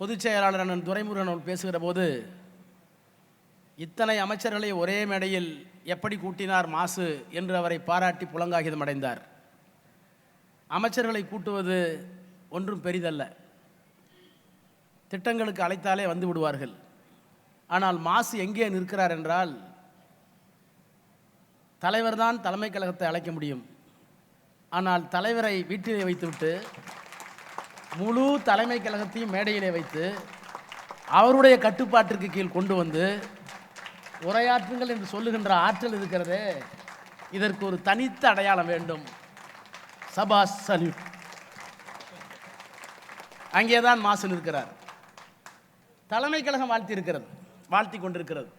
பொதுச் செயலாளர் அண்ணன் துரைமுருகன் அவர் பேசுகிற போது இத்தனை அமைச்சர்களை ஒரே மேடையில் எப்படி கூட்டினார் மாசு என்று அவரை பாராட்டி புலங்காகிதம் அடைந்தார். அமைச்சர்களை கூட்டுவது ஒன்றும் பெரிதல்ல. திட்டங்களுக்கு அழைத்தாலே வந்து விடுவார்கள். ஆனால் மாசு எங்கே நிற்கிறார் என்றால் தலைவர்தான் தலைமை கழகத்தை அழைக்க முடியும். ஆனால் தலைவரை வீட்டிலே வைத்துவிட்டு முழு தலைமை கழகத்தையும் மேடையிலே வைத்து அவருடைய கட்டுப்பாட்டிற்கு கீழ் கொண்டு வந்து உரையாற்றுங்கள் என்று சொல்லுகின்ற ஆற்றல் இருக்கிறதே இதற்கு ஒரு தனித்த அடையாளம் வேண்டும். சபாஸ் சல்யூட். அங்கேதான் மாசல் இருக்கிறார் தலைமை கழகம் வாழ்த்தி இருக்கிறது வாழ்த்தி கொண்டிருக்கிறது.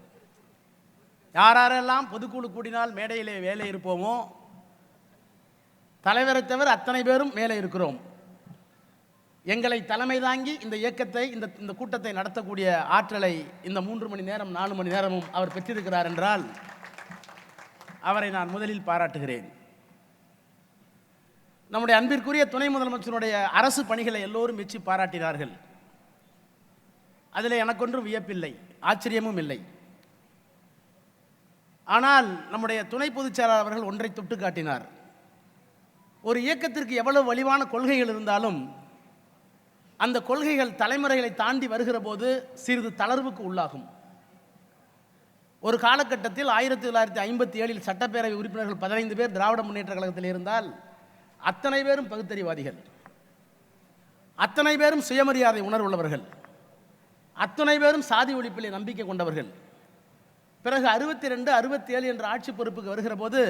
யாரெல்லாம் பொதுக்குழு கூடினால் மேடையிலே வேலை இருப்போமோ தலைவரை தவிர அத்தனை பேரும் மேலே இருக்கிறோம். எங்களை தலைமை தாங்கி இந்த இயக்கத்தை இந்த இந்த கூட்டத்தை நடத்தக்கூடிய ஆற்றலை இந்த மூன்று மணி நேரம் நாலு மணி நேரமும் அவர் பெற்றிருக்கிறார் என்றால் அவரை நான் முதலில் பாராட்டுகிறேன். நம்முடைய அன்பிற்குரிய துணை முதலமைச்சருடைய அரசு பணிகளை எல்லோரும் மெச்சி பாராட்டினார்கள். அதில் எனக்கொன்றும் வியப்பில்லை ஆச்சரியமும் இல்லை. ஆனால் நம்முடைய துணை பொதுச் செயலாளர் அவர்கள் ஒன்றை தொட்டு காட்டினார் ஒரு இயக்கத்திற்கு எவ்வளவு வலிவான கொள்கைகள் இருந்தாலும் அந்த கொள்கைகள் தலைமுறைகளை தாண்டி வருகிற போது சிறிது தளர்வுக்கு உள்ளாகும். ஒரு காலகட்டத்தில் ஆயிரத்தி தொள்ளாயிரத்தி ஐம்பத்தி ஏழில் சட்டப்பேரவை உறுப்பினர்கள் பதினைந்து பேர் திராவிட முன்னேற்ற கழகத்தில் இருந்தால் அத்தனை பேரும் பகுத்தறிவாதிகள். அத்தனை பேரும் சுயமரியாதை உணர்வுள்ளவர்கள். அத்தனை பேரும் சாதி ஒழிப்பிலே நம்பிக்கை கொண்டவர்கள். பிறகு அறுபத்தி ரெண்டு அறுபத்தி ஏழு என்ற ஆட்சி பொறுப்புக்கு வருகிற போது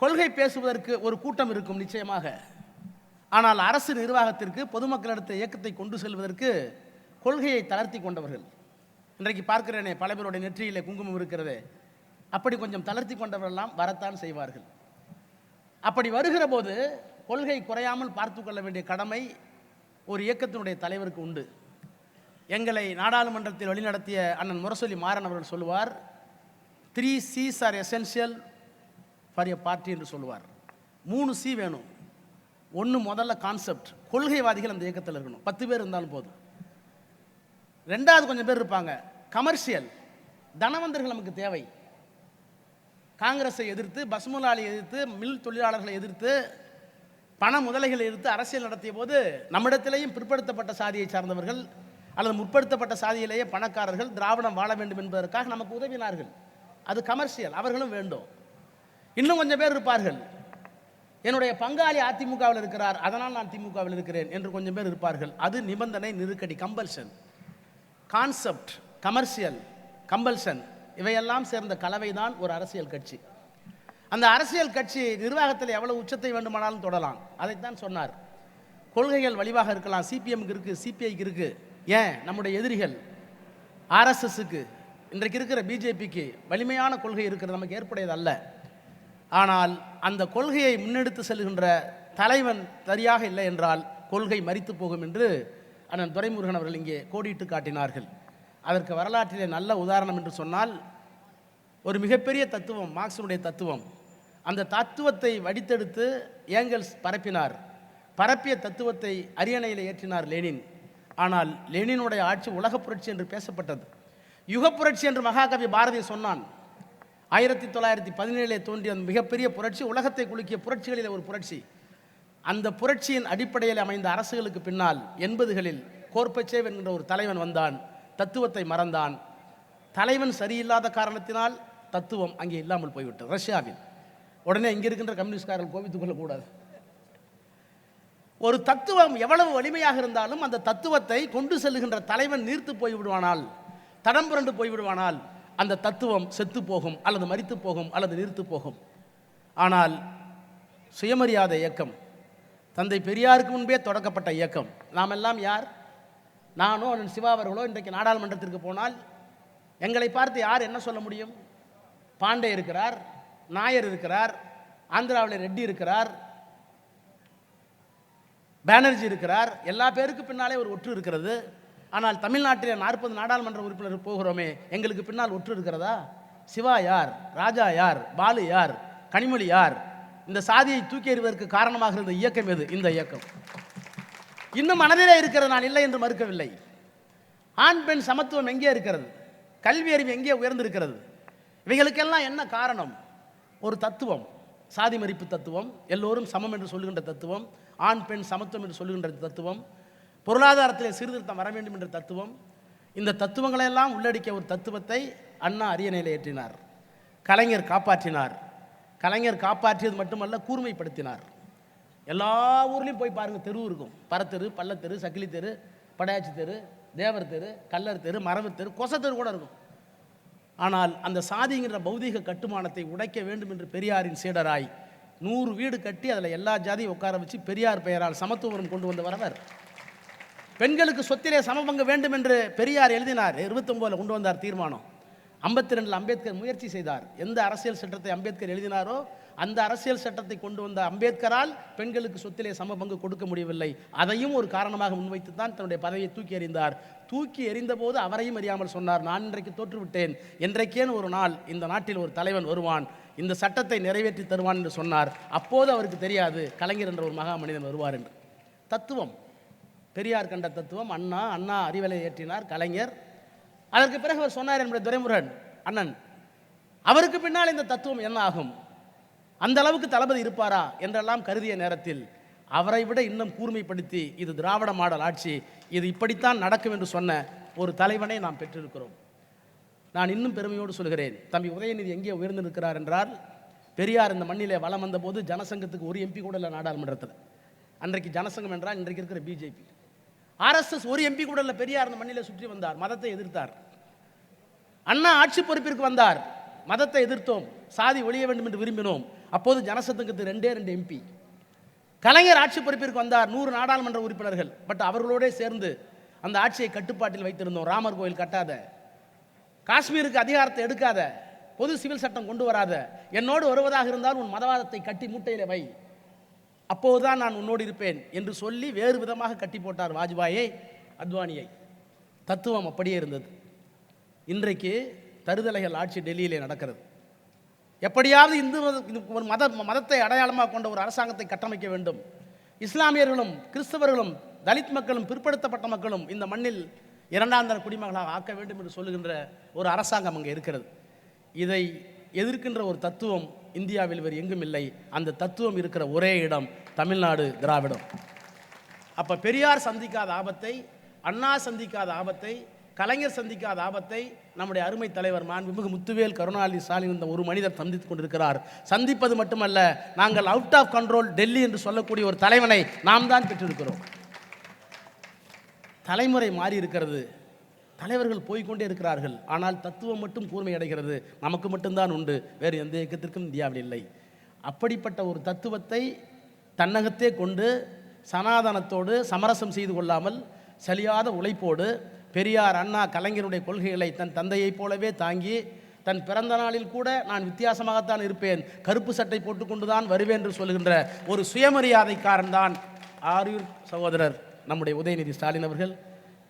கொள்கை பேசுவதற்கு ஒரு கூட்டம் இருக்கும் நிச்சயமாக. ஆனால் அரசு நிர்வாகத்திற்கு பொதுமக்களிடத்த இயக்கத்தை கொண்டு செல்வதற்கு கொள்கையை தளர்த்தி கொண்டவர்கள். இன்றைக்கு பார்க்கிறேனே பல பேருடைய நெற்றியிலே குங்குமம் இருக்கிறது. அப்படி கொஞ்சம் தளர்த்தி கொண்டவரெல்லாம் வரத்தான் செய்வார்கள். அப்படி வருகிற போது கொள்கை குறையாமல் பார்த்து கொள்ள வேண்டிய கடமை ஒரு இயக்கத்தினுடைய தலைவருக்கு உண்டு. எங்களை நாடாளுமன்றத்தில் வழிநடத்திய அண்ணன் முரசொலி மாறன் அவர்கள் சொல்லுவார் three Cs are essential for a party என்று சொல்லுவார். மூணு சி வேணும். ஒன்று முதல்ல கான்செப்ட் கொள்கைவாதிகள் அந்த இயக்கத்தில் இருக்கணும். பத்து பேர் இருந்தாலும் போதும். ரெண்டாவது கொஞ்சம் பேர் இருப்பாங்க. கமர்ஷியல் தனவந்தர்கள் நமக்கு தேவை. காங்கிரஸை எதிர்த்து பஸ் முதலாளி எதிர்த்து மில் தொழிலாளர்களை எதிர்த்து பண முதலைகளை எதிர்த்து அரசியல் நடத்திய போது நம்மிடத்திலேயும் பிற்படுத்தப்பட்ட சாதியை சார்ந்தவர்கள் அல்லது முற்படுத்தப்பட்ட சாதியிலேயே பணக்காரர்கள் திராவிடம் வாழ வேண்டும் என்பதற்காக நமக்கு உதவினார்கள். அது கமர்ஷியல் அவர்களும் வேண்டும். இன்னும் கொஞ்சம் பேர் இருப்பார்கள். என்னுடைய பங்காளி அதிமுகவில் இருக்கிறார் அதனால் நான் திமுகவில் இருக்கிறேன் என்று கொஞ்சம் பேர் இருப்பார்கள். அது நிபந்தனை நெருக்கடி கம்பல்ஷன் கான்செப்ட் கமர்ஷியல் கம்பல்ஷன் இவையெல்லாம் சேர்ந்த கலவை தான் ஒரு அரசியல் கட்சி. அந்த அரசியல் கட்சி நிர்வாகத்தில் எவ்வளவு உச்சத்தை வேண்டுமானாலும் தொடலாம். அதைத்தான் சொன்னார். கொள்கைகள் வலிவாக இருக்கலாம். சிபிஎம்க்கு இருக்குது சிபிஐக்கு இருக்குது ஏன்? நம்முடைய எதிரிகள். ஆர்எஸ்எஸ்க்கு இன்றைக்கு இருக்கிற பிஜேபிக்கு வலிமையான கொள்கை இருக்கிறது. நமக்கு ஏற்புடையது அல்ல ஆனால் அந்த கொள்கையை முன்னெடுத்து செல்கின்ற தலைவன் சரியாக இல்லை என்றால் கொள்கை மறித்து போகும் என்று அண்ணன் துரைமுருகன் அவர்கள் இங்கே கோடிட்டு காட்டினார்கள். அதற்கு வரலாற்றிலே நல்ல உதாரணம் என்று சொன்னால் ஒரு மிகப்பெரிய தத்துவம் மார்க்ஸினுடைய தத்துவம். அந்த தத்துவத்தை வடித்தெடுத்து ஏங்கல்ஸ் பரப்பினார். பரப்பிய தத்துவத்தை அரியணையில் ஏற்றினார் லெனின். ஆனால் லெனினுடைய ஆட்சி உலகப் புரட்சி என்று பேசப்பட்டது. யுகப் புரட்சி என்று மகாகவி பாரதி சொன்னான். ஆயிரத்தி தொள்ளாயிரத்தி பதினேழிலே தோன்றிய அந்த மிகப்பெரிய புரட்சி உலகத்தை குலுக்கிய புரட்சிகளில் ஒரு புரட்சி. அந்த புரட்சியின் அடிப்படையில் அமைந்த அரசுகளுக்கு பின்னால் எண்பதுகளில் கோர்பச்சேவ் என்கின்ற ஒரு தலைவன் வந்தான். தத்துவத்தை மறந்தான். தலைவன் சரியில்லாத காரணத்தினால் தத்துவம் அங்கே இல்லாமல் போய்விட்டது. ரஷ்யாவில். உடனே இங்கே இருக்கின்ற கம்யூனிஸ்ட்காரர்கள் கோபித்துக் கொள்ளக்கூடாது. ஒரு தத்துவம் எவ்வளவு வலிமையாக இருந்தாலும் அந்த தத்துவத்தை கொண்டு செல்லுகின்ற தலைவன் நீர்த்து போய்விடுவானால் தடம் புரண்டு போய்விடுவானால் அந்த தத்துவம் செத்து போகும் அல்லது மறித்து போகும் அல்லது நிறுத்து போகும். ஆனால் சுயமரியாதை இயக்கம் தந்தை பெரியாருக்கு முன்பே தொடக்கப்பட்ட இயக்கம் நாம் எல்லாம் யார்? நானோ அண்ணன் சிவா அவர்களோ இன்றைக்கு நாடாளுமன்றத்திற்கு போனால் எங்களை பார்த்து யார் என்ன சொல்ல முடியும்? பாண்டே இருக்கிறார் நாயர் இருக்கிறார் ஆந்திராவில் ரெட்டி இருக்கிறார் பேனர்ஜி இருக்கிறார். எல்லா பேருக்கு பின்னாலே ஒரு ஒற்று இருக்கிறது. ஆனால் தமிழ்நாட்டில் நாற்பது நாடாளுமன்ற உறுப்பினர் போகிறோமே எங்களுக்கு பின்னால் ஒற்று இருக்கிறதா? சிவா யார்? ராஜா யார்? பாலு யார்? கனிமொழி யார்? இந்த சாதியை தூக்கி எறிவதற்கு காரணமாக இருந்த இயக்கம் எது? இந்த இயக்கம். இன்னும் மனதிலே இருக்கிறது நான் இல்லை என்று மறுக்கவில்லை. ஆண் பெண் சமத்துவம் எங்கே இருக்கிறது? கல்வி அறிவு எங்கே உயர்ந்திருக்கிறது? இவைகளுக்கெல்லாம் என்ன காரணம்? ஒரு தத்துவம். சாதி மறிப்பு தத்துவம் எல்லோரும் சமம் என்று சொல்லுகின்ற தத்துவம் ஆண் பெண் சமத்துவம் என்று சொல்லுகின்ற தத்துவம் பொருளாதாரத்தில் சீர்திருத்தம் வர வேண்டும் என்ற தத்துவம் இந்த தத்துவங்களையெல்லாம் உள்ளடக்கிய ஒரு தத்துவத்தை அண்ணா அரியணையில் ஏற்றினார். கலைஞர் காப்பாற்றினார். கலைஞர் காப்பாற்றியது மட்டுமல்ல கூர்மைப்படுத்தினார். எல்லா ஊர்லேயும் போய் பாருங்கள் தெரு இருக்கும். பரத்தெரு பள்ளத்தெரு சக்கிலி தெரு படையாச்சி தெரு தேவர் தெரு கல்லர் தெரு மரவு தெரு கொசத்தெரு கூட இருக்கும். ஆனால் அந்த சாதிங்கிற பௌதீக கட்டுமானத்தை உடைக்க வேண்டும் என்று பெரியாரின் சீடராய் நூறு வீடு கட்டி அதில் எல்லா ஜாதியும் உட்கார வச்சு பெரியார் பெயரால் சமத்துவம் கொண்டு வந்தவர் அவர் பெண்களுக்கு சொத்திலே சமபங்கு வேண்டும் என்று பெரியார் எழுதினார். இருபத்தொம்போதில் கொண்டு வந்தார் தீர்மானம். ஐம்பத்தி ரெண்டில் அம்பேத்கர் முயற்சி செய்தார். எந்த அரசியல் சட்டத்தை அம்பேத்கர் எழுதினாரோ அந்த அரசியல் சட்டத்தை கொண்டு வந்த அம்பேத்கரால் பெண்களுக்கு சொத்திலே சம பங்கு கொடுக்க முடியவில்லை. அதையும் ஒரு காரணமாக முன்வைத்து தான் தன்னுடைய பதவியை தூக்கி எறிந்தார். தூக்கி எறிந்தபோது அவரையும் அறியாமல் சொன்னார் நான் இன்றைக்கு தோற்றுவிட்டேன். என்றைக்கேன்னு ஒரு நாள் இந்த நாட்டில் ஒரு தலைவன் வருவான். இந்த சட்டத்தை நிறைவேற்றி தருவான் என்று சொன்னார். அப்போது அவருக்கு தெரியாது கலைஞர் என்ற ஒரு மகா மனிதன் வருவார் என்று. தத்துவம். பெரியார் கண்ட தத்துவம் அண்ணா அண்ணா அறிவலை ஏற்றினார் கலைஞர். அதற்கு பிறகு அவர் சொன்னார் என்னுடைய துரைமுருகன் அண்ணன் அவருக்கு பின்னால் இந்த தத்துவம் என்ன ஆகும்? அந்த அளவுக்கு தளபதி இருப்பாரா? என்றெல்லாம் கருதிய நேரத்தில் அவரை விட இன்னும் கூர்மைப்படுத்தி இது திராவிட மாடல் ஆட்சி இது இப்படித்தான் நடக்கும் என்று சொன்ன ஒரு தலைவனை நாம் பெற்றிருக்கிறோம். நான் இன்னும் பெருமையோடு சொல்கிறேன் தம்பி உதயநிதி எங்கே உயர்ந்து நிற்கிறார் என்றால் பெரியார் இந்த மண்ணிலே வலம் வந்தபோது ஜனசங்கத்துக்கு ஒரு எம்பி கூட இல்லை நாடாளுமன்றத்தில். அன்றைக்கு ஜனசங்கம் என்றால் இன்றைக்கு இருக்கிற பிஜேபி ஆர்எஸ்எஸ் ஒரு எம்பி கூட இல்லை பெரியார் அந்த மண்ணில் சுற்றி வந்தார் மதத்தை எதிர்த்தார். அண்ணா ஆட்சி பொறுப்பிற்கு வந்தார் மதத்தை எதிர்த்தோம் சாதி ஒழிய வேண்டும் என்று விரும்பினோம். அப்போது ஜனசங்கத்துக்கு ரெண்டே ரெண்டு எம்பி கலைஞர் ஆட்சி பொறுப்பிற்கு வந்தார் நூறு நாடாளுமன்ற உறுப்பினர்கள் பட் அவர்களோடே சேர்ந்து அந்த ஆட்சியை கட்டுப்பாட்டில் வைத்திருந்தோம். ராமர் கோயில் கட்டாத காஷ்மீருக்கு அதிகாரத்தை எடுக்காத பொது சிவில் சட்டம் கொண்டு வராத என்னோடு வருவதாக இருந்தால் உன் மதவாதத்தை கட்டி மூட்டையில வை. அப்போதுதான் நான் உன்னோடு இருப்பேன் என்று சொல்லி வேறு விதமாக கட்டி போட்டார் வாஜ்பாயை அத்வானியை. தத்துவம் அப்படியே இருந்தது. இன்றைக்கு தருதலைகள் ஆட்சி டெல்லியிலே நடக்கிறது. எப்படியாவது இந்து மத- ஒரு மத மதத்தை அடையாளமாக கொண்ட ஒரு அரசாங்கத்தை கட்டமைக்க வேண்டும். இஸ்லாமியர்களும் கிறிஸ்தவர்களும் தலித் மக்களும் பிற்படுத்தப்பட்ட மக்களும் இந்த மண்ணில் இரண்டாம் தர குடிமகளாக ஆக்க வேண்டும் என்று சொல்லுகின்ற ஒரு அரசாங்கம் அங்கே இருக்கிறது. இதை எதிர்க்கின்ற ஒரு தத்துவம் இந்தியாவில் வேறு எங்கும் இல்லை. அந்த தத்துவம் இருக்கிற ஒரே இடம் தமிழ்நாடு திராவிடம். அப்போ பெரியார் சந்திக்காத ஆபத்தை அண்ணா சந்திக்காத ஆபத்தை கலைஞர் சந்திக்காத ஆபத்தை நம்முடைய அருமை தலைவர் மாண்புமிகு முத்துவேல் கருணாநிதி ஸ்டாலின் இந்த ஒரு மனிதர் சந்தித்துக் கொண்டிருக்கிறார். சந்திப்பது மட்டுமல்ல நாங்கள் அவுட் ஆஃப் கண்ட்ரோல் டெல்லி என்று சொல்லக்கூடிய ஒரு தலைவனை நாம் தான் பெற்றிருக்கிறோம். தலைமுறை மாறி இருக்கிறது. தலைவர்கள் போய்க்கொண்டே இருக்கிறார்கள். ஆனால் தத்துவம் மட்டும் கூர்மை அடைகிறது. நமக்கு மட்டும்தான் உண்டு. வேறு எந்த இயக்கத்திற்கும் இந்தியாவில் இல்லை. அப்படிப்பட்ட ஒரு தத்துவத்தை தன்னகத்தே கொண்டு சனாதனத்தோடு சமரசம் செய்து கொள்ளாமல் சலியாத உழைப்போடு பெரியார் அண்ணா கலைஞருடைய கொள்கைகளை தன் தந்தையைப் போலவே தாங்கி தன் பிறந்த நாளில் கூட நான் வித்தியாசமாகத்தான் இருப்பேன். கருப்பு சட்டை போட்டுக்கொண்டு தான் வருவேன் என்று சொல்கின்ற ஒரு சுயமரியாதைக்காரன் தான் ஆரியூர் சகோதரர் நம்முடைய உதயநிதி ஸ்டாலின் அவர்கள்.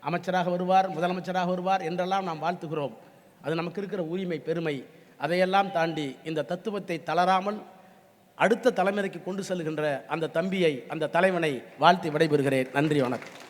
அமைச்சராக வருவார் முதலமைச்சராக வருவார் என்றெல்லாம் நாம் வாழ்த்துகிறோம். அது நமக்கு இருக்கிற உரிமை பெருமை. அதையெல்லாம் தாண்டி இந்த தத்துவத்தை தளராமல் அடுத்த தலைமுறைக்கு கொண்டு செல்கின்ற அந்த தம்பியை அந்த தலைவனை வாழ்த்தி விடைபெறுகிறேன். நன்றி வணக்கம்.